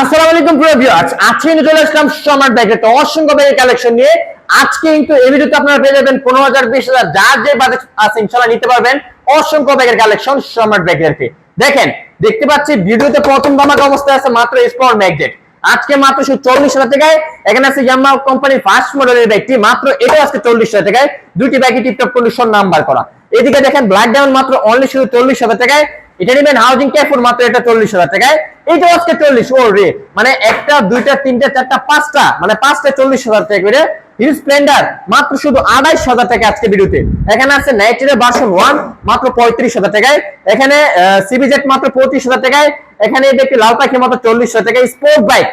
আসসালামু আলাইকুম, প্রিয় ভিউয়ার্স আজকে চলে আসলাম তো অসংখ্য ব্যাগের কালেকশন নিয়ে। আজকে কিন্তু এই ভিডিওতে আপনারা পেয়ে যাবেন পনেরো হাজার, বিশ হাজার যার যে বাজেট আছে ইনশাল্লাহ নিতে পারবেন। অসংখ্য ব্যাগের কালেকশন সম্রাট ব্যাগের দেখেন, দেখতে পাচ্ছি, ভিডিওতে প্রথম অবস্থায় আছে মাত্র স্পট ম্যাগজেট আজকে মাত্র শুধু চল্লিশ হাজার টাকায়। এখানে আছে ইয়ামা কোম্পানির ফার্স্ট মডেলের ব্যাগটি, মাত্র এটা আজকে চল্লিশ হাজার টাকায়। দুটি ব্যাগই টিপটপ কন্ডিশন নাম্বার করা। এদিকে দেখেন ব্ল্যাক ডায়মন্ড মাত্র অনলি শুধু চল্লিশ হাজার টাকায়। এটা হাউজিং মাত্র এটা চল্লিশ হাজার টাকায়। এইটা আজকে চল্লিশ রে মানে একটা, দুইটা, তিনটা, চারটা, পাঁচটা মানে পাঁচটা চল্লিশ হাজার টাকা করে স্প্লেন্ডার মাত্র শুধু আড়াইশ হাজার টাকা আজকে এখানে আছে ওয়ান মাত্র পঁয়ত্রিশ হাজার টাকায়। এখানে সিবিজেট মাত্র পঁয়ত্রিশ হাজার টাকায়। এখানে লাল পাখি, মাত্র চল্লিশ হাজার টাকায়। স্পোর্ট বাইক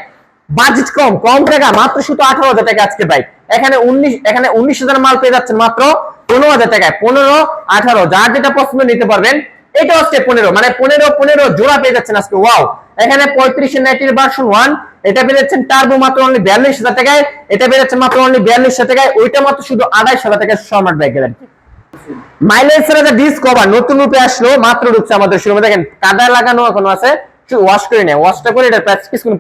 বাজেট কম কম টাকা, মাত্র শুধু আঠারো হাজার টাকা আজকে বাইক এখানে উনিশ এখানে উনিশ হাজার মাল পেয়ে যাচ্ছেন মাত্র পনেরো হাজার টাকায়। পনেরো, আঠারো, যার যেটা পছন্দ নিতে পারবেন এটা হচ্ছে পনেরো। মানে পনেরো পনেরো জোড়া পেয়ে যাচ্ছেন আজকে। ওয়াও এখানে পঁয়ত্রিশ নাইটির ভার্সন ওয়ান এটা পেয়ে যাচ্ছেন টার্বো মাত্র অনলি বিয়াল্লিশ হাজার টাকায়। এটা পেয়ে যাচ্ছেন মাত্র অনলি বিয়াল্লিশ হাজার টাকায়। ওইটা মাত্র শুধু আড়াইশ হাজার টাকায় স্মার্ট ব্যাগ গেলেন মাইলেজ ডিসকভার নতুন রূপে আসলো, মাত্র ঢুকছে আমাদের শোরুমে দেখেন, কাদা লাগানো এখনও আছে। ওয়াশ করে নেয় ওয়াশটা করে এটা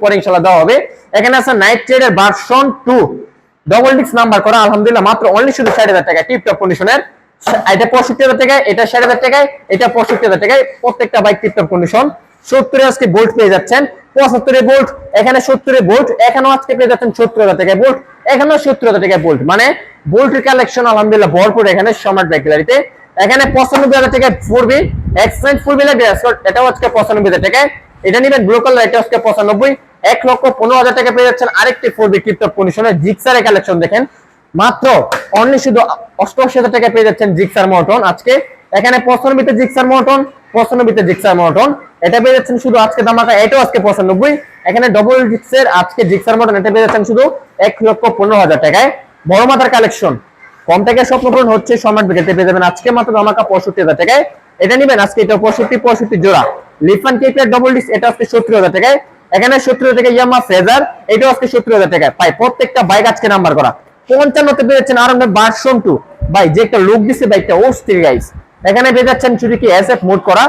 পরে ইনশাআল্লাহ দেওয়া হবে। এখানে আছে নাইট ট্রেডের ভার্সন টু ডবল ডিক্স নাম্বার করা, আলহামদুলিল্লাহ, মাত্র অনলি শুধু ষাট হাজার টাকা টিপ টপ কন্ডিশনের এটা পঁয়ষট্টি হাজার টাকায়, এটা ষাট হাজার টাকায়, এটা পঁয়ষট্টি হাজার টাকায়। প্রত্যেকটা বাইক টিপ টপ কন্ডিশন সত্তরে আজকে বোল্ট পেয়ে যাচ্ছেন। পঁচাত্তরে বোল্ট এখানে সত্তরে বোল্ট এখানেও আজকে পেয়ে যাচ্ছেন সত্তর হাজার টাকায় বোল্ট এখানেও সত্তর হাজার টাকায় বোল্ট মানে বোল্টের কালেকশন আলহামদুলিল্লাহ ভরপুর এখানে সম্রাট বাইক গ্যালারিতে এখানে পঁচানব্বই হাজার টাকায় ফোরবি এক্সচেঞ্জ ফুলবি লাগবে এটাও আজকে পঁচানব্বই হাজার টাকায়। এটা নিবেন ব্লু কালার এটা আজকে পঁচানব্বই। এক লক্ষ পনেরো হাজার টাকা পেয়ে যাচ্ছেন আরেকটি ফোরবি টিপটপ কন্ডিশনের জিক্সারের কালেকশন দেখেন। মাত্র অনলি শুধু অষ্টআশি হাজার টাকা পেয়ে যাচ্ছেন জিক্সার মোটন আজকে এখানে পঁচানব্বইতে জিক্সার মোটন পঁচানব্বইতে জিক্সার মোটন এটা পেয়ে যাচ্ছেন শুধু আজকে দামাকা, এটাও আজকে পঁচানব্বই। এখানে ডবল জিক্সের আজকে জিক্সার মোটন এটা পেয়ে যাচ্ছেন শুধু এক লক্ষ পনেরো হাজার টাকায়। বড় মাথার কালেকশন কম টাকায় স্বপ্ন পূরণ হচ্ছে সম্রাট ব্রিগেডে পেয়ে যাবেন আজকে মাত্র দামাকা পঁয়ষট্টি হাজার টাকায়। এটা নিবেন আজকে, এটা পঁয়ষট্টি পঁয়ষট্টি জোড়া। লিফান কেকের ডবল ডিস এটা আজকে সত্তর হাজার টাকায়। এখানে সত্তর হাজার টাকা ইয়ামা ফেজার এটাও আজকে সত্তর হাজার টাকায়। পাই, প্রত্যেকটা বাইক আজকে নাম্বার করা। পঞ্চান্নতে পেয়েছেন আর ভার্সন টু ভাই, যে একটা লোক দিছে বাইকটা অস্থির গাইস এখানে পেয়ে যাচ্ছেন শুধু কি এস মোড করা,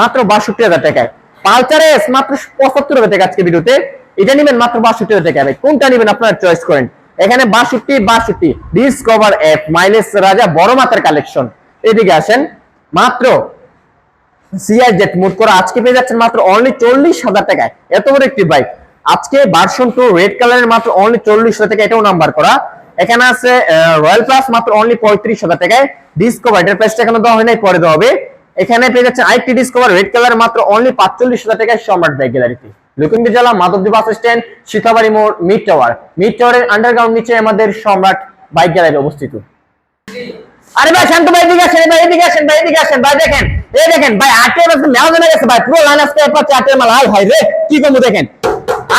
মাত্র বাষট্টি হাজার টাকায়। পালচার এস মাত্র পঁচাত্তর হাজার টাকা আজকে ভিডিওতে এটা নিবেন মাত্র বাষট্টি হাজার টাকা ভাই, কোনটা নিবেন আপনারা চয়েস করেন। এখানে বাষট্টি বাষট্টি। ডিসকভার এফ মাইলেজ রাজা বড় মাথার কালেকশন এদিকে আসেন, মাত্র সিআই জেট মুড করা। আজকে পেয়ে যাচ্ছেন মাত্র অনলি চল্লিশ হাজার টাকায়। এত বড় একটি বাইক আজকে ভার্সন টু রেড কালারের মাত্র অনলি চল্লিশ হাজার টাকা এটাও নাম্বার করা। এখানে আছে রয়্যাল প্লাস মাত্র অনলি পঁয়ত্রিশ হাজার টাকায় ডিসকভার এটার প্রাইসটা এখনও দেওয়া হয় নাই পরে দেওয়া হবে। এখানে পেয়ে যাচ্ছেন আইটি ডিসকভার রেড কালার মাত্র অনলি পাঁচচল্লিশ হাজার টাকায় সম্রাট বাইক গ্যালারিতে লুকুন্দি জেলা মাধবদী বাস স্ট্যান্ড, সীতাবাড়ি মোড় মিড টাওয়ার মিড টাওয়ারের আন্ডারগ্রাউন্ড নিচে আমাদের সম্রাট বাইক গ্যালারি অবস্থিত। আরে ভাই, শান্ত ভাই, এদিকে আসেন, ভাই, এদিকে আসেন, ভাই, এদিকে আসেন, ভাই, দেখেন, এই দেখেন, ভাই আটের বছর মেলা জমে গেছে, ভাই, পুরো লাইন আসতে পারছে আটের মাল হাই হাই রে, কি করব দেখেন।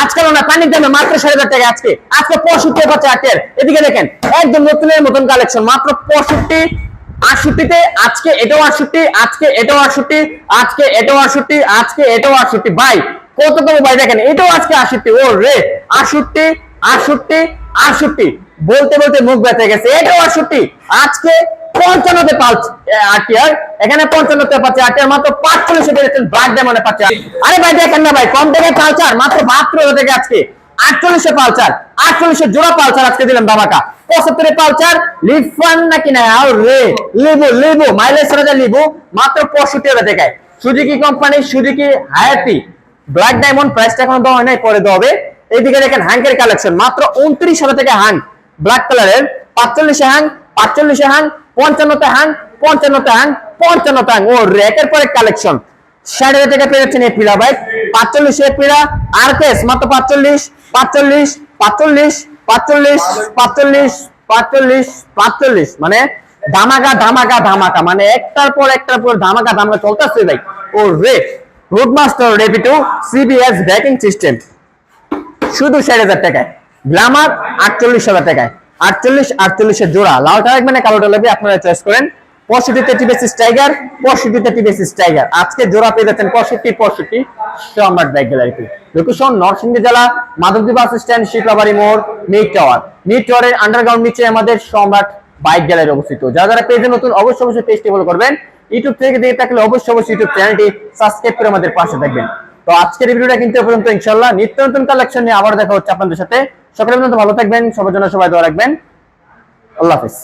আজকাল না পানির দামে মাত্র সাড়ে হাজার টাকা আজকে। আজকে পঁয়ষট্টি পাচ্ছে আটের এদিকে দেখেন, একদম নতুনের মতন কালেকশন মাত্র পঁয়ষট্টি, আটষট্টিতে আজকে এটাও আটষট্টি, আজকে এটাও আটষট্টি, আজকে এটাও আটষট্টি, আজকে এটাও আটষট্টি। ভাই, কত কম ভাই দেখেন, এটাও আজকে আটষট্টি। ও রে আটষট্টি আটষট্টি আটষট্টি। বলতে বলতে মুখ ব্যথা গেছে। এটাও আটষট্টি। আজকে পঞ্চান্নতে পাঁচ আটিয়ার এখানে পঞ্চান্নতে পাচ্ছে আটিয়ার মাত্র পাঁচচল্লিশে পেরেছেন ব্ল্যাক ডায়মন্ডে পাচ্ছে আরে ভাই, দেখেন না ভাই, কম থেকে পালচার মাত্র বাহাত্তর থেকে আজকে। আটচল্লিশে পালচার আটচল্লিশে জোড়া পালচার আজকে দিলাম পঁচাত্তরে পালচার লিফান নাকি না? আর রে লিবু লিবু মাইলেজ রাজা লিবু মাত্র পঁয়ষট্টি হাজার টাকায় Suzuki company Suzuki Hayate black diamond প্রাইসটা এখনও দেওয়া নাই, পরে দেওয়া হবে। এইদিকে দেখেন হ্যাঙ্কের কালেকশন মাত্র উনত্রিশ হাজার টাকা হ্যাং ব্ল্যাক কালারের পাঁচচল্লিশে হ্যাং পাঁচচল্লিশে হ্যাং পঞ্চান্নতে হ্যাং পঞ্চান্নতে হ্যাং পঞ্চান্নতে হ্যাং ও রেকের পরে কালেকশন ষাট হাজার টাকা পেয়ে যাচ্ছেন এই পিলা বাইক পাঁচচল্লিশ এর পিলা আর কেস, মাত্র পাঁচচল্লিশ পাঁচচল্লিশ পাঁচচল্লিশ পাঁচচল্লিশ পাঁচচল্লিশ পাঁচচল্লিশ পাঁচচল্লিশ। মানে ধামাকা ধামাকা ধামাকা। মানে একটার পর একটার পর ধামাকা ধামাকা চলতেছে ভাই। ও, রে রুটমাস্টার রেপিটু সিবিএস ব্যাকিং সিস্টেম শুধু ষাট হাজার টাকায়। গ্লামার আটচল্লিশ হাজার টাকায়। আটচল্লিশ আটচল্লিশের জোড়া। লালটা লাগবে না কালোটা লাগবে আপনারা চয়েস করেন। পঁয়ষট্টিতে টিবেসিস টাইগার টাইগার আজকে জোড়া পেয়ে যাচ্ছেন পঁয়ষট্টি পঁয়ষট্টি সম্রাট বাইক গ্যালারিতে লোকেশন নরসিংদী জেলা, মাধবদী বাস স্ট্যান্ড শিকলাবাড়ি মোড় মিড টাওয়ার মিড টাওয়ারের আন্ডারগ্রাউন্ড নিচে আমাদের সম্রাট বাইক গ্যালারি অবস্থিত। যারা যারা পেজে নতুন, অবশ্যই অবশ্যই পেজটি করবেন। ইউটিউব থেকে দেখে থাকলে অবশ্যই অবশ্যই ইউটিউব চ্যানেলটি সাবস্ক্রাইব করে আমাদের পাশে থাকবেন। তো আজকের ভিডিওটা কিন্তু পর্যন্ত ইনশাল্লাহ নিত্য নতুন কালেকশন নিয়ে আবার দেখা হচ্ছে আপনাদের সাথে। মধ্যে ভালো থাকবেন, সবার জন্য সবাই দোয়া রাখবেন। আল্লাহ হাফিজ।